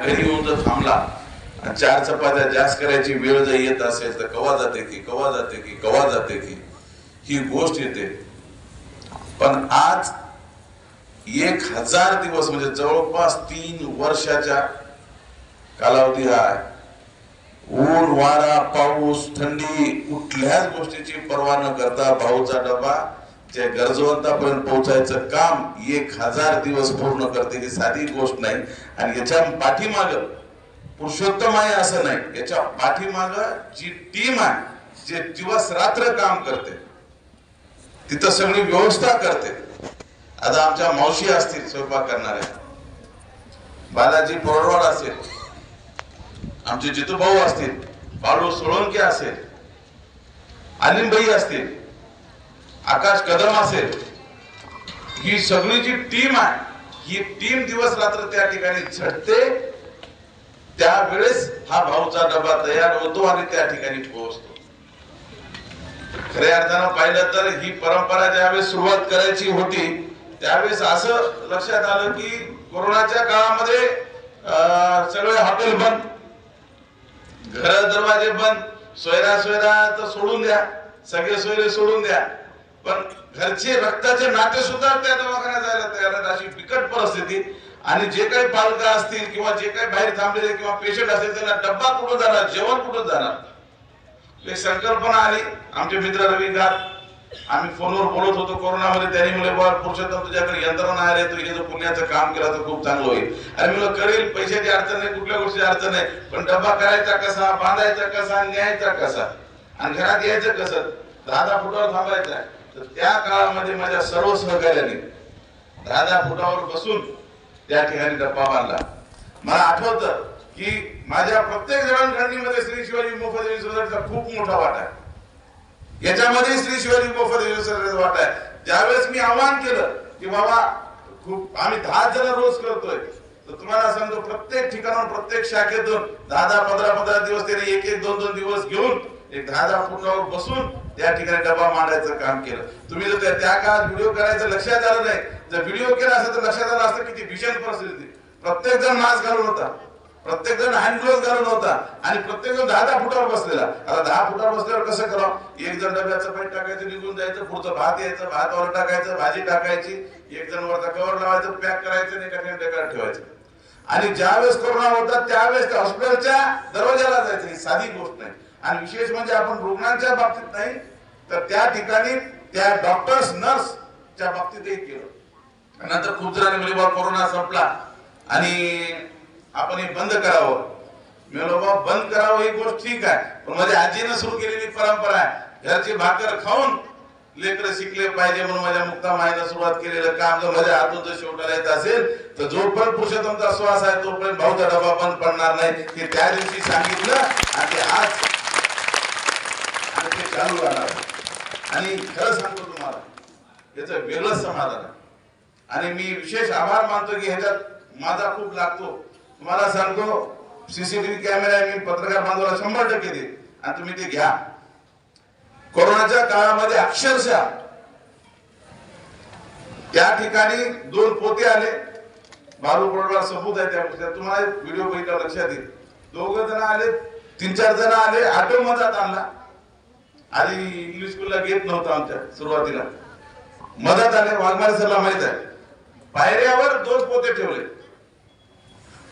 घरी येऊन जर थांबला चार चपात्या जास्त करायची वेळ जर येत असेल तर कवा जाते की कवा जाते की कवा जाते की ही गोष्ट येते. पण आज एक हजार दिवस म्हणजे जवळपास तीन वर्षाच्या कालावधी हा आहे. ऊन वारा पाऊस थंडी कुठल्याच गोष्टीची पर्वा न करता भाऊचा डबा जे गरजवंतापर्यंत पोहोचायचं काम एक हजार दिवस पूर्ण करते ही साधी गोष्ट नाही. आणि याच्या पाठीमाग पुरुषोत्तम आहे असं नाही. याच्या पाठीमाग जी टीम आहे जे दिवस रात्र काम करते तिथं सगळी व्यवस्था करते. आता आमच्या मावशी असतील स्वयंपाक करणाऱ्या बालाजी पोरवाड असेल आमचे जितूभाऊ असतील बाळू सोळंके असेल अनिलबाई असतील आकाश कदम असेल. ही सगळी जी टीम आहे. ही टीम दिवस रात्र त्या ठिकाणी झटते. त्यावेळेस हा भाऊचा डबा तयार होतो आणि त्या ठिकाणी पोहोचतो. खऱ्या अर्थानं पाहिलं तर ही परंपरा ज्यावेळेस सुरुवात करायची होती त्यावेळेस असं लक्षात आलं की कोरोनाच्या काळामध्ये अं, सगळे हॉटेल बंद. घर दरवाजे बंद. सोयरा सोयरा तर सोडून द्या. सगळे सोयरे सोडून द्या. पण घरचे रक्ताचे नाते सुद्धा त्या दवाखान्यात जायला तयार आहेत. अशी बिकट परिस्थिती. आणि जे काही पालक असतील किंवा जे काही बाहेर थांबलेले किंवा पेशंट असतील त्यांना डब्बा कुठं जाणार जेवण कुठं जाणार? एक संकल्पना आली. आमचे मित्र रवी घात आम्ही फोनवर बोलत होतो. कोरोनामध्ये त्यांनी म्हणले बाबा पुरुषोत्तम तुझ्याकडे यंत्रणा आहे तू हे जर पुण्याचं काम केलं तर खूप चांगलं होईल. आणि मुलं करेल. पैशाची अडचण नाही. कुठल्या गोष्टीची अडचण नाही. पण डब्बा करायचा कसा बांधायचा कसा न्यायचा कसा? आणि घरात यायचं कसं? दहा दहा फुटावर थांबायचा आहे. तर त्या काळामध्ये माझ्या सर्व सहकार्याने दहा दहा फुटावर बसून त्या ठिकाणी डब्बा मारला. मला आठवत की माझ्या प्रत्येक जणांकडणीमध्ये श्री शिवाजी मोफत सोसायटीचा खूप मोठा वाटा आहे. याच्यामध्ये श्री शिवाजी मोफत सोसायटीचा वाटा आहे. त्यावेळेस मी आवाहन केलं की बाबा खूप आम्ही दहा जण रोज करतोय. तर तुम्हाला सांगतो प्रत्येक ठिकाणाहून प्रत्येक शाखेतून दहा दहा पंधरा पंधरा दिवस त्याने एक एक दोन दोन दिवस घेऊन एक दहा दहा फुटावर बसून त्या ठिकाणी डबा मांडायचं काम केलं. तुम्ही जर त्या- काळात व्हिडिओ करायचं लक्षात आलं नाही जर व्हिडिओ केला असं तर लक्षात आलं असतं किती भीषण परिस्थिती. प्रत्येक जण मास्क घालून होता. प्रत्येक जण हँड ग्लोव्ह घालून होता. आणि प्रत्येक जण दहा दहा फुटावर बसलेला. आता दहा फुटावर बसल्यावर कसं करावं? एक जण डब्याचं पाणी टाकायचं निघून जायचं पुढचं भात यायचं भातावर टाकायचं भाजी टाकायची. एक जण वरचा कवर लावायचं पॅक करायचं आणि एका ठिकाणी ठेवायचं. आणि ज्यावेळेस कोरोना होता त्यावेळेस त्या हॉस्पिटलच्या दरवाजाला जायचं. ही साधी गोष्ट नाही. आणि विशेष म्हणजे आपण रुग्णांच्या बाबतीत नाही तर त्या ठिकाणी त्या डॉक्टर्स नर्सच्या बाबतीतही केलं. नंतर खूप जणांनी म्हणजे बा कोरोना संपला. आणि आपण हे बंद करावं. मी म्हणलो बंद करावं ही गोष्ट ठीक आहे पण माझ्या आजीनं सुरू केलेली परंपरा आहे. घरची भाकर खाऊन लेकर शिकले पाहिजे म्हणून माझ्या मुक्ता मायनं सुरुवात केलेलं काम जर माझ्या हातून जर शेवटाला येत असेल तर जोपर्यंत पुरुषोत्तमचा श्वास आहे तोपर्यंत भाऊचा डबा बंद पडणार नाही हे त्या दिवशी सांगितलं आणि ते आज आणि ते चालू राहणार आणि खरं सांगतो तुम्हाला याचं वेगळंच समाधान आहे. आणि मी विशेष आभार मानतो की ह्याच्यात माझा खूप लागतो. तुम्हाला सांगतो सीसीटीव्ही कॅमेरा मी पत्रकार बांधवाला शंभर टक्के देईल आणि तुम्ही ते घ्या. कोरोनाच्या काळामध्ये अक्षरशः त्या ठिकाणी दोन पोते आले. बालू पडवा सबूत आहे त्या गोष्टीचा. तुम्हाला व्हिडिओ बघितला लक्षात येईल. दोघ जण आले तीन चार जण आले ऑटो मधात आणला. आणि इंग्लिश स्कूलला घेत नव्हतं आमच्या सुरुवातीला. मदत आले वाघमारे सरला माहीत आहे. पायऱ्यावर दोन पोते ठेवले.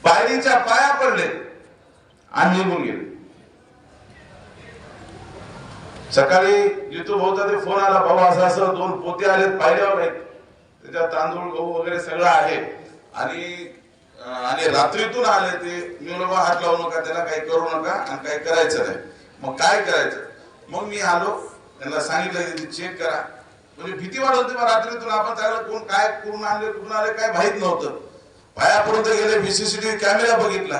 पायरीच्या पाया पडले आणि निघून गेले. सकाळी जितू होता ते फोन आला बाबा असं असं दोन पोते आलेत पायऱ्यावर आहेत. त्याच्यात तांदूळ गहू वगैरे सगळं आहे. आणि आणि रात्रीतून आले ते मी बाबा हात लावू नका त्याला काही करू नका आणि काही करायचं नाही. मग काय करायचं? मग मी आलो त्यांना सांगितलं चेक करा. म्हणजे भीती वाढत होती रात्री रात्रीतून. आपण चांगलं कोण काय करून आणले कुठून आले काय माहीत नव्हतं. पायापर्यंत गेले बीसीसीटीव्ही कॅमेरा बघितला.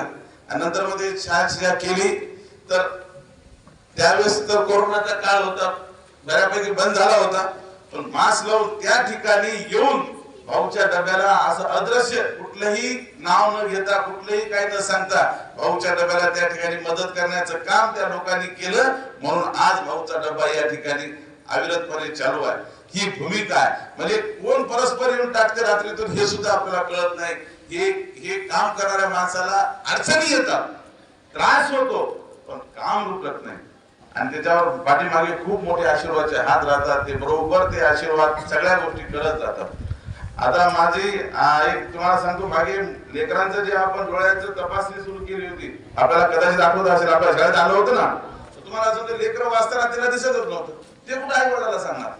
आणि नंतर मध्ये शहानिशा केली तर त्यावेळेस तर कोरोनाचा काळ होता. बऱ्यापैकी बंद झाला होता. पण मास्क लावून त्या ठिकाणी येऊन भाऊच्या डब्याला असं अदृश्य कुठलंही नाव न घेता कुठलंही काही न सांगता भाऊच्या डब्याला त्या ठिकाणी मदत करण्याचं काम त्या लोकांनी केलं. म्हणून आज भाऊचा डबा या ठिकाणी अविरतपणे चालू आहे. ही भूमिका आहे म्हणजे कोण परस्पर येऊन टाकते रात्रीतून हे सुद्धा आपल्याला कळत नाही. हे हे काम करणाऱ्या माणसाला अडचणी येतात. त्रास होतो पण काम रुकत नाही. आणि त्याच्यावर पाठीमागे खूप मोठे आशीर्वादचे हात राहतात. ते बरोबर ते आशीर्वाद सगळ्या गोष्टी करत जातात. आता माझी एक तुम्हाला सांगतो मागे लेकरांचं जे आपण डोळ्याचं तपासणी सुरू केली होती आपल्याला कदाचित आठवत असेल आपल्या शाळेत आलं होतं ना. तुम्हाला असं ते वाचताना तिला दिसतच नव्हतं. ते कुठं आई वडिलाला सांगणार?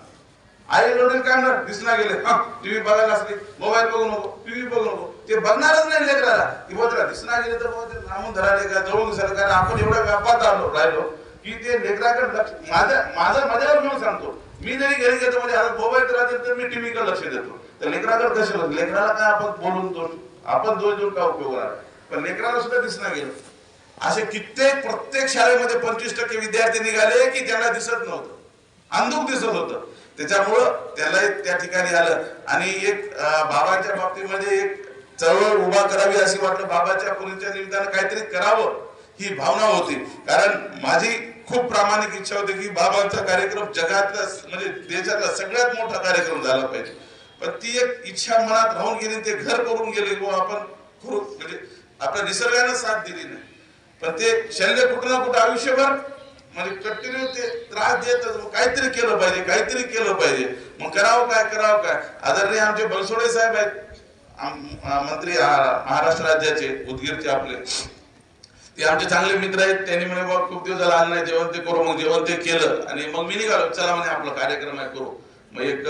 आई वडील काय म्हणणार? दिसणार गेले. हा टीव्ही बघायला असले मोबाईल बघू नको टीव्ही बघू नको. ते बघणारच नाही लेकराला. की बोला दिसणार गेले तर बुवा लांबून धराले का जवळून दिसायला कारण आपण एवढ्या व्यापात आलो राहिलो की ते लेकराकडे लक्ष माझ्या माझा माझ्यावर घेऊन सांगतो. मी जरी घरी घेतो म्हणजे आता मोबाईल राहते तर मी टीव्ही कडे लक्ष देतो. तर लेकराकडे कसे लेकराला काय आपण बोलून दोष आपण दोष देऊन काय उपयोग होणार? पण लेकराला सुद्धा दिसणार गेलं. असे कित्येक प्रत्येक शाळेमध्ये पंचवीस टक्के विद्यार्थी निघाले की त्यांना दिसत नव्हतं. अंधुक दिसत होतं. त्याच्यामुळं त्याला त्या ठिकाणी आलं. आणि एक अं, बाबाच्या बाबतीमध्ये एक चळवळ उभा करावी अशी वाटलं. बाबाच्या पुरीच्या निमित्तानं काहीतरी करावं ही भावना होती. कारण माझी खूप प्रामाणिक इच्छा होती की बाबांचा कार्यक्रम जगातला म्हणजे देशातला सगळ्यात मोठा कार्यक्रम झाला पाहिजे. पण ती एक इच्छा मनात राहून गेली ते घर करून गेले व आपण म्हणजे आपल्या निसर्गानं साथ दिली नाही. पण ते शल्य कुठं ना कुठं आयुष्यभर म्हणजे कंटिन्यू ते त्रास देतच मग काहीतरी केलं पाहिजे काहीतरी केलं पाहिजे. मग करावं काय करावं काय? आदरणीय आमचे बनसोडे साहेब आहेत मंत्री महाराष्ट्र राज्याचे उदगीरचे आपले. ते आमचे चांगले मित्र आहेत त्यांनी म्हणे बाबा खूप दिवस झाला आलं नाही जेवण ते करू मग जेवण ते केलं. आणि मग मी निघालो चला म्हणे आपला कार्यक्रम आहे करू. मग एक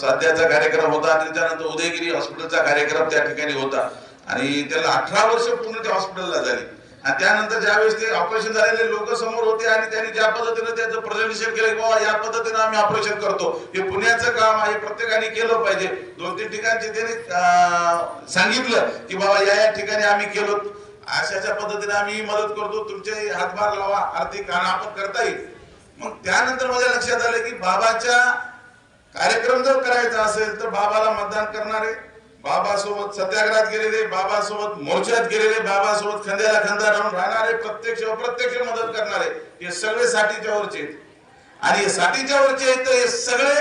साध्याचा कार्यक्रम होता आणि त्याच्यानंतर उदयगिरी हॉस्पिटलचा कार्यक्रम त्या ठिकाणी होता. आणि त्याला अठरा वर्ष पूर्ण त्या हॉस्पिटलला झाली. आणि त्यानंतर ज्यावेळेस ते ऑपरेशन झालेले लोक समोर होते आणि त्यांनी ज्या पद्धतीने त्याचं प्रेझेंटेशन केलं की बाबा या पद्धतीने आम्ही ऑपरेशन करतो. हे पुण्याचं काम आहे प्रत्येकाने केलं पाहिजे. दोन तीन ठिकाणचे त्यांनी सांगितलं की बाबा या या ठिकाणी आम्ही केलो अशाच्या पद्धतीने आम्ही मदत करतो. तुमचे हातभार लावा आर्थिक आणि आपण करता येईल. मग त्यानंतर माझ्या लक्षात आलं की बाबाच्या कार्यक्रम जर करायचा असेल तर बाबाला मतदान करणारे बाबासोबत सत्याग्रहात गेलेले बाबासोबत मोर्चात गेलेले बाबासोबत खांद्याला खांदा राहून राहणारे प्रत्यक्ष अप्रत्यक्ष मदत करणारे हे सगळे साठीच्या वरचे आहेत. आणि हे साठीच्या वरचे आहेत तर हे सगळे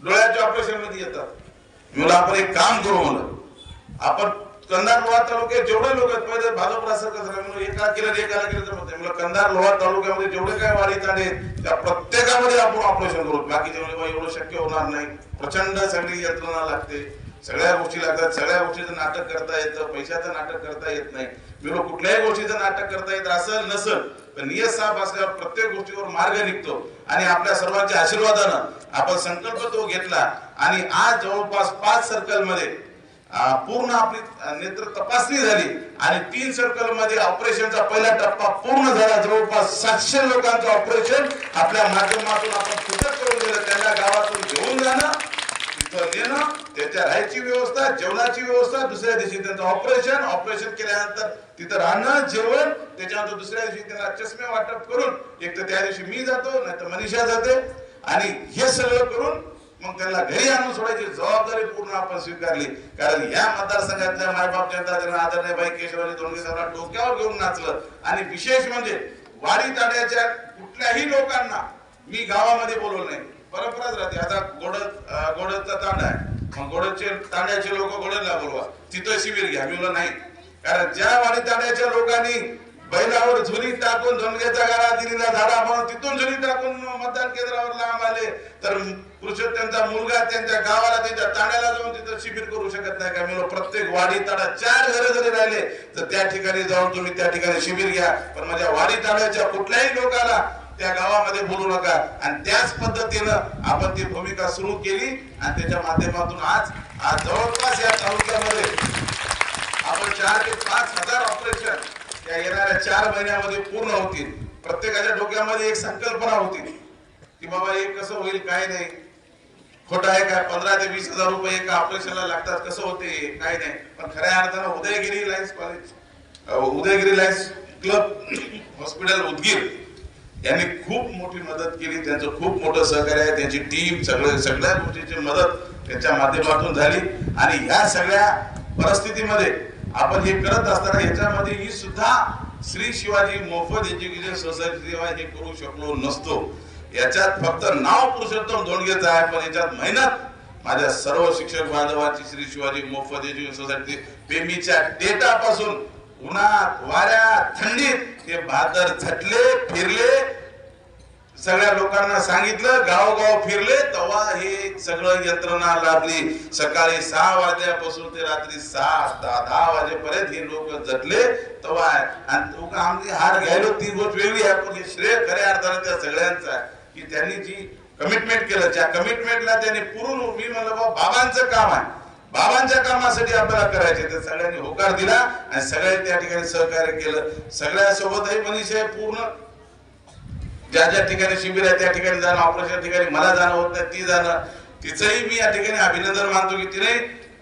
डोळ्याच्या ऑपरेशनमध्ये येतात. मला आपण एक काम करू म्हणून आपण कंधार लोहा तालुक्यात जेवढे लोक आहेत पहिले भाजपला सरकार झालं म्हणून एका केलं एकाला केलं तर म्हणते मला कंधार लोहा तालुक्यामध्ये जेवढे काय वारी ताडे त्या प्रत्येकामध्ये आपण ऑपरेशन करू. बाकीचे म्हणजे एवढं शक्य होणार नाही. प्रचंड सगळी यंत्रणा लागते. सगळ्या गोष्टी लागतात. सगळ्या गोष्टीचं नाटक करता येतं. पैशाचं नाटक करता येत नाही. मी कुठल्याही गोष्टीचं नाटक करता येत असं नसल पण नियत साफ असल्यावर प्रत्येक गोष्टीवर मार्ग निघतो. आणि आपल्या सर्वांच्या आशीर्वादानं आपण संकल्प तो घेतला. आणि आज जवळपास पाच सर्कलमध्ये पूर्ण आपली नेत्र तपासणी झाली आणि तीन सर्कलमध्ये ऑपरेशनचा पहिला टप्पा पूर्ण झाला. जवळपास सातशे लोकांचं ऑपरेशन आपल्या माध्यमातून आपण सुटत करून दिलं. त्यांना गावातून घेऊन जाणं तिथं नेणं त्याच्या राहायची व्यवस्था जेवणाची व्यवस्था दुसऱ्या दिवशी त्यांचं ऑपरेशन ऑपरेशन केल्यानंतर तिथं राहणं जेवण त्याच्यानंतर दुसऱ्या दिवशी त्यांना चष्मे वाटप करून एक तर त्या दिवशी मी जातो नाही तर मनीषा जाते. आणि हे सगळं करून मग त्यांना घरी आणून सोडायची जबाबदारी पूर्ण आपण स्वीकारली. कारण या मतदारसंघातल्या मायबाप जनता त्यांना आदरणीय बाई केशवराजे दोन साहेबांना डोक्यावर घेऊन नाचलं. आणि विशेष म्हणजे वाडी ताड्याच्या कुठल्याही लोकांना मी गावामध्ये बोलवलं नाही. परंपराच राहते. आता गोड गोडचा तांडा आहे. मग गोडचे तांड्याचे लोक गोडला बोलवा. तिथं शिबिर घ्या. मी नाही. कारण ज्या वाडी तांड्याच्या लोकांनी बैलावर झुरी टाकून धनग्याच्या गाळा दिलेला झाडा म्हणून तिथून झुरी टाकून मतदान केंद्रावर लांब आले. तर पुरुषोत्तमचा मुलगा त्यांच्या गावाला त्यांच्या ताण्याला जाऊन तिथं शिबिर करू शकत नाही का? मी प्रत्येक वाडी ताडा चार घरं जरी राहिले तर त्या ठिकाणी जाऊन तुम्ही त्या ठिकाणी शिबिर घ्या. पण माझ्या वाडी ताड्याच्या कुठल्याही लोकाला त्या गावामध्ये बोलू नका. आणि त्याच पद्धतीनं आपण ती भूमिका सुरू केली. आणि त्याच्या माध्यमातून आज आज जवळपास या तालुक्यामध्ये आपण चार ते पाच हजार ऑपरेशन या येणाऱ्या चार महिन्यामध्ये पूर्ण होतील. प्रत्येकाच्या डोक्यामध्ये एक संकल्पना होती. की बाबा हे कसं होईल काय नाही. खोटं आहे काय पंधरा ते वीस हजार रुपये एका ऑपरेशनला लागतात. कसं होते? काय नाही. पण खऱ्या अर्थानं Udaygiri lions college Udaygiri lions club hospital Udgir यांनी खूप मोठी मदत केली. त्यांचं खूप मोठं सहकार्य आहे. त्यांची टीम सगळं सगळ्या गोष्टीची मदत त्यांच्या माध्यमातून झाली. आणि या सगळ्या परिस्थितीमध्ये आपण हे करत असताना याच्यामध्ये ही सुद्धा श्री शिवाजी मोफत एज्युकेशन सोसायटी सेवा हे करू शकलो नसतो. याच्यात फक्त नाव पुरुषोत्तम धोंडगेचं आहे पण याच्यात मेहनत. माझ्या सर्व शिक्षक बांधवांची श्री शिवाजी मोफत एज्युकेशन सोसायटी पेमीच्या डेटापासून उन्हात वाऱ्यात थंडीत हे बादर झटले फिरले. सगळ्या लोकांना सांगितलं गावोगाव फिरले तेव्हा हे सगळं यंत्रणा लाभली. सकाळी सहा वाजल्यापासून ते रात्री सहा दहा दहा वाजेपर्यंत हे लोक जटले तेव्हा आहे. आणि आमची हार घ्यायलो ती गोष्ट वेगळी आहे. पण हे श्रेय खऱ्या अर्थाने त्या सगळ्यांचं आहे की त्यांनी जी कमिटमेंट केलं त्या कमिटमेंटला त्यांनी पुरून मी म्हणलं बाबांचं काम आहे. बाबांच्या कामासाठी आपल्याला करायचे ते सगळ्यांनी होकार दिला आणि सगळ्यांनी त्या ठिकाणी सहकार्य केलं. सगळ्या सोबतही मनीष पूर्ण ज्या ज्या ठिकाणी शिबिर आहे त्या ठिकाणी जाणं ऑपरेशन ठिकाणी मला जाणं होत नाही ती जाणं. तिचंही मी या ठिकाणी अभिनंदन मानतो की तिने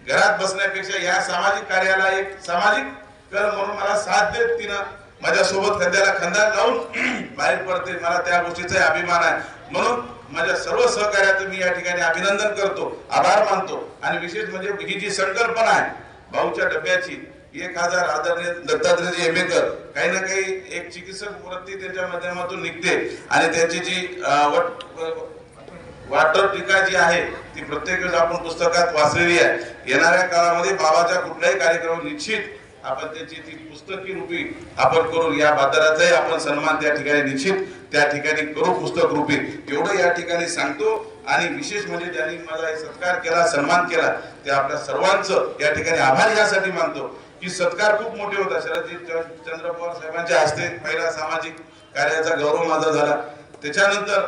घरात बसण्यापेक्षा या सामाजिक कार्याला एक सामाजिक कर म्हणून मला साथ देत तिनं माझ्या सोबत खंद्याला खंदा लावून बाहेर पडते. मला त्या गोष्टीचा अभिमान आहे. म्हणून माझ्या सर्व सहकार्याचं मी या ठिकाणी अभिनंदन करतो आभार मानतो. आणि विशेष म्हणजे ही जी संकल्पना आहे भाऊच्या डब्याची एक हजार आदरणीय दत्तात्रय एमेकर काही ना काही एक चिकित्सक वृत्ती त्यांच्या माध्यमातून निघते. आणि त्यांची जी वट- वाटर टीका जी आहे ती प्रत्येक वेळेस आपण पुस्तकात वाचलेली आहे. येणाऱ्या काळामध्ये बाबाच्या कुठल्याही कार्यक्रम निश्चित आपण त्याची ती पुस्तकी रूपी आपण करून या बाजाराचाही आपण सन्मान त्या ठिकाणी निश्चित त्या ठिकाणी करू पुस्तक रूपी. एवढं या ठिकाणी सांगतो. आणि विशेष म्हणजे ज्यांनी मला सत्कार केला सन्मान केला ते आपल्या सर्वांचं या ठिकाणी आभार यासाठी मानतो. की सत्कार खूप मोठे होता शरदजी चंद्र पवार साहेबांच्या हस्ते पहिला सामाजिक कार्याचा गौरव माझा झाला. त्याच्यानंतर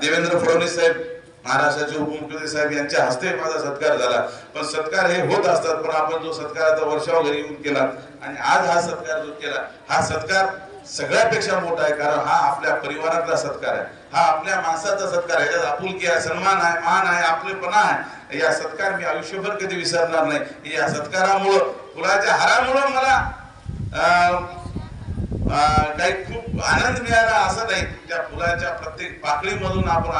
देवेंद्र फडणवीस साहेब महाराष्ट्राचे उपमुख्यमंत्री साहेब यांच्या हस्ते माझा सत्कार झाला. पण सत्कार हे होत असतात पण आपण जो सत्काराचा वर्षाव घरी येऊन केला. आणि आज हा सत्कार जो केला हा सत्कार सगळ्यापेक्षा मोठा आहे कारण हा आपल्या परिवारातला सत्कार आहे. हा आपल्या माणसाचा सत्कार आहे. याच्यात आपुलकी आहे सन्मान आहे मान आहे आपलेपणा आहे. या सत्कार मी आयुष्यभर कधी विसरणार नाही. या सत्कारामुळं फुलाच्या हारामुळं मला काही खूप आनंद मिळाला असं नाही. त्या फुलाच्या प्रत्येक पाकळीमधून आपण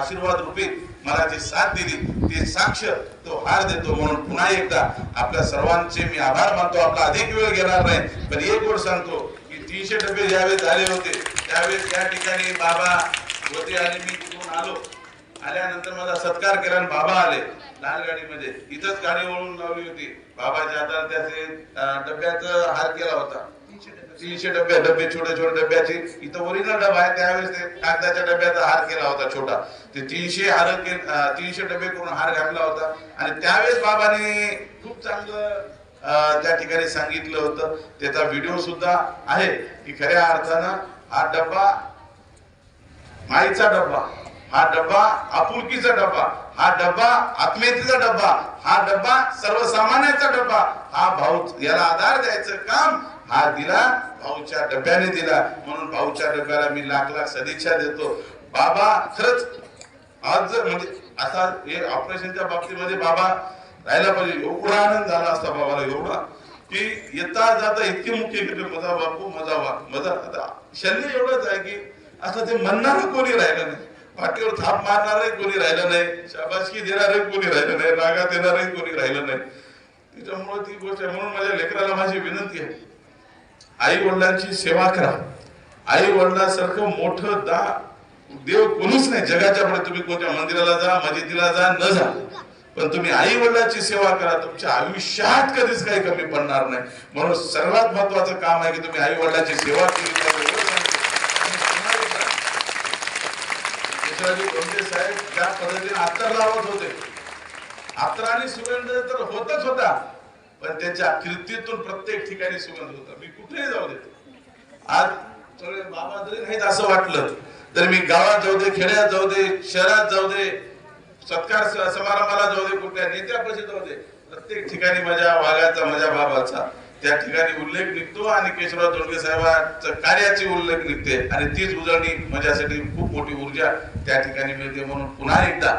आशीर्वाद रूपी मला जी साथ दिली ती साक्ष तो हार देतो. म्हणून पुन्हा एकदा आपल्या सर्वांचे मी आभार मानतो. आपला अधिक वेळ घेणार नाही पण एक गोष्ट सांगतो तीनशे डबे ज्यावेळेस झाले होते त्यावेळेस त्या ठिकाणी बाबा होते आणि मी तिथून आलो. आल्यानंतर माझा सत्कार केला आणि बाबा आले लाल गाडीमध्ये इथंच गाडी वळून लावली होती. बाबाच्या हातात त्याचे डब्याचा हार केला होता. तीनशे डबे डबे छोटे छोटे डब्याचे. इथं ओरिजिनल डबा आहे त्यावेळेस ते कागदाच्या डब्याचा हार केला होता छोटा. ते तीनशे हार तीनशे डबे करून हार घातला होता. आणि त्यावेळेस बाबाने खूप चांगलं त्या ठिकाणी सांगितलं होतं. त्याचा व्हिडिओ सुद्धा आहे की खऱ्या अर्थानं हा डब्बा माईचा डब्बा हा डब्बा आपुलकीचा डब्बा हा डब्बा आत्मीयतेचा डब्बा हा डब्बा सर्वसामान्याचा डब्बा हा भाऊ याला आधार द्यायचं काम हा दिला भाऊच्या डब्याने दिला. म्हणून भाऊच्या डब्याला मी लाख लाख सदिच्छा देतो. बाबा खरंच आज जर म्हणजे असा हे ऑपरेशनच्या बाबतीमध्ये बाबा राहायला पाहिजे. एवढा आनंद झाला असता बाबाला एवढा. की येता जाता इतके मुख्य गेले मजा बापू मजा वा मजा आता शल्य एवढंच आहे की असं ते म्हणणार कोणी राहिलं नाही. पाठीवर थाप मारणारही कोणी राहिलं नाही. शाबासकी देणारही कोणी राहिलं नाही. रागा देणारही कोणी राहिलं नाही. त्याच्यामुळे ती गोष्ट आहे. म्हणून माझ्या लेकराला माझी विनंती आहे. आई वडिलांची सेवा करा. आई वडिलांसारखं मोठं दा देव कोणीच नाही. जगाच्या पुढे तुम्ही कोणत्या मंदिराला जा मस्जिदीला जा न जा. पण तुम्ही आई वडिलांची सेवा करा तुमच्या आयुष्यात कधीच काही कमी पडणार नाही. म्हणून सर्वात महत्वाचं काम आहे की तुम्ही आई वडिलांची सेवा केली आणि साहेब पद्धतीने अत्तर लावत होते. अत्तर आणि सुगंध तर होतच होता पण त्याच्या कीर्तीतून प्रत्येक ठिकाणी सुगंध होता. मी कुठेही जाऊ देतो आज सगळे बाबा जरी नाहीत असं वाटलं तर मी गावात जाऊ दे खेड्यात जाऊ दे शहरात जाऊ दे सत्कार समारंभाला जाऊ दे कुठल्या नेत्या जाऊ दे. प्रत्येक ठिकाणी माझ्या वाघाचा माझ्या बाबाचा. त्या ठिकाणी उल्लेख निघतो आणि केशवराव धोंडगे साहेबांच्या कार्याची उल्लेख निघते. आणि तीच उजळणी माझ्यासाठी खूप मोठी ऊर्जा त्या ठिकाणी मिळते. म्हणून पुन्हा एकदा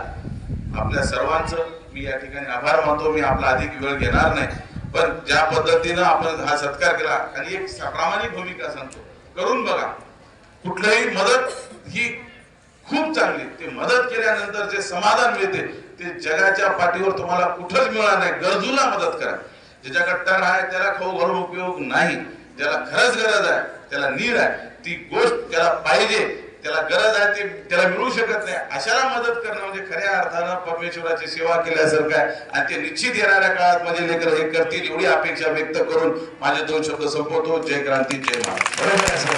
आपल्या सर्वांचं मी या ठिकाणी आभार मानतो. मी आपला अधिक वेळ घेणार नाही. पण ज्या पद्धतीनं आपण हा सत्कार केला आणि एक प्रामाणिक भूमिका सांगतो. करून बघा. कुठलीही मदत ही खूप चांगली. ते मदत केल्यानंतर जे समाधान मिळते ते जगाच्या पाठीवर तुम्हाला कुठंच मिळणार नाही. गरजूला मदत करा. ज्याच्याकडे टन आहे त्याला खाऊ घालून उपयोग नाही. ज्याला खरंच गरज आहे त्याला नीड आहे. ती गोष्ट त्याला पाहिजे त्याला गरज आहे ती त्याला मिळू शकत नाही. अशाला मदत करणं म्हणजे खऱ्या अर्थानं परमेश्वराची सेवा केल्यासारखं आहे. आणि ते निश्चित येणाऱ्या काळात म्हणजे माझे लेकर हे करतील एवढी अपेक्षा व्यक्त करून माझे दोन शब्द संपवतो. जय क्रांती जय महाराज.